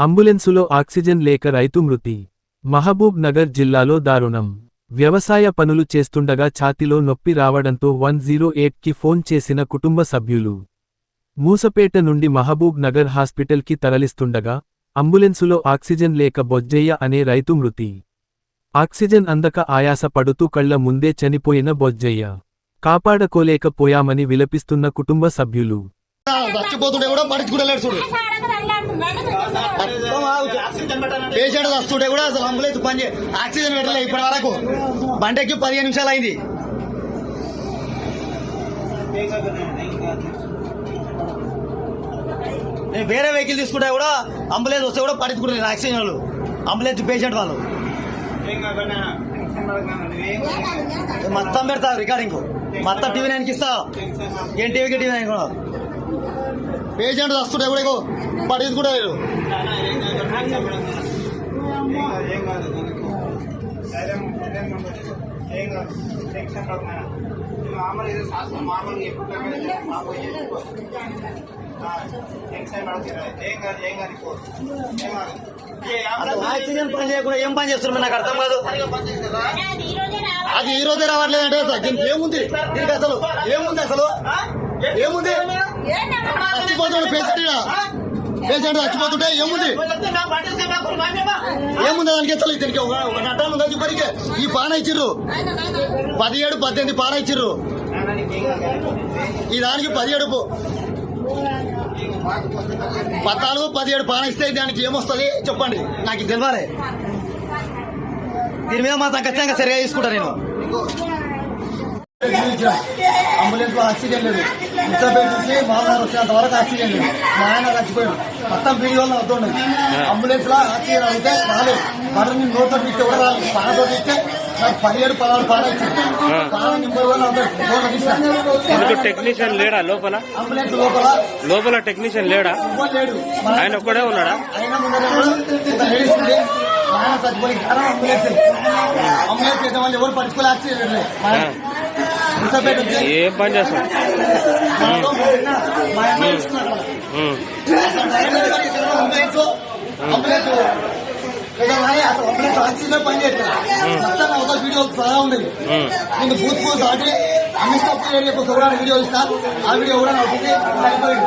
అంబులెన్సులో oxygen లేక రైతు మృతి. మహబూబ్ నగర్ జిల్లాలో దారుణం. వ్యవసాయ పనులు చేస్తుండగా ఛాతిలో నొప్పి రావడంతో వన్ జీరో కి ఫోన్ చేసిన కుటుంబ సభ్యులు. మూసపేట నుండి మహబూబ్ నగర్ హాస్పిటల్కి తరలిస్తుండగా అంబులెన్సులో ఆక్సిజన్ లేక బొజ్జయ్య అనే రైతు మృతి. ఆక్సిజన్ అందక ఆయాస పడుతూ కళ్ళ ముందే చనిపోయిన బొజ్జయ్య. కాపాడకోలేకపోయామని విలపిస్తున్న కుటుంబ సభ్యులు. కూడా చూడు. పేషెంట్ వస్తుంటే కూడా అసలు అంబులెన్స్ పని ఆక్సిజన్ పెట్టలే ఇప్పటి వరకు. బండెక్కి పదిహేను నిమిషాలు అయింది. నేను వేరే వెహికల్ తీసుకుంటే కూడా అంబులెన్స్ వస్తే కూడా పట్టించుకుంటారు ఆక్సిజన్ వాళ్ళు. అంబులెన్స్ పేషెంట్ వాళ్ళు. మొత్తం పెడతా రికార్డింగ్ మొత్తం టీవీ నైన్కి ఇస్తా ఏం టీవీకి టీవీ నైన్ కూడా పేషెంట్ వస్తుంటే కూడా ఇగో పట్టించుకుంటారు మామూలు మామూలుగా ఎప్పుడు ఏం ఆక్సిజన్ పని చేయకుండా ఏం పని చేస్తున్నారు నాకు అర్థం కాదు. అది ఈ రోజే రావట్లేదంటే దీనికి ఏముంది? దీనికి అసలు ఏముంది అసలు? ఏముంది? చచ్చిపోతాడు పేషెంట్ ఈడ. పేషెంట్ చచ్చిపోతుంటే ఏముంది? ఏముంది దానికి అసలు? దీనికి ఒక నట్టాలు ఉంది ఇప్పటికే? ఈ పాన ఇచ్చిర్రు. పదిహేడు పద్దెనిమిది పాన ఇచ్చిర్రు. ఈ దానికి పదిహేడు పద్నాలుగు పదిహేడు పాన ఇస్తే దానికి ఏమొస్తుంది? చెప్పండి. నాకు తెలియాలి దీని మీద మాత్రం ఖచ్చితంగా సరిగా తీసుకుంటా నేను. అంబులెన్స్లో ఆక్సిజన్ లేదు. ముచ్చపేట నుంచి మామూలు వచ్చేంత వరకు ఆక్సిజన్ లేదు. మా ఆయన చచ్చిపోయాడు. మొత్తం వీడియోలో అవుతుండే అంబులెన్స్లో ఆక్సిజన్ అడిగితే రాలేదు. బటన్ నోట్లో ఇస్తే కూడా రాలేదు. పానతో ఇస్తే నాకు పదిహేడు పదహారు ఎందుకు టెక్నీషియన్ లేడా లోపల? అంబులెన్స్ లోపల. లోపల టెక్నీషియన్ లేడా? ఆయన ఒక్కడే ఉన్నాడా? ఆయన అంబులెన్స్. వాళ్ళు ఎవరు ఏం పని చేస్తాం అసలు అంబులెన్స్ ఆక్సిజన్ పని చేస్తారు మొత్తం ఒక వీడియో చాలా ఉంది నేను బూత్ బూత్ దాటి అన్ని స్టాప్ వీడియో ఇస్తా ఆ వీడియో. అయిపోయింది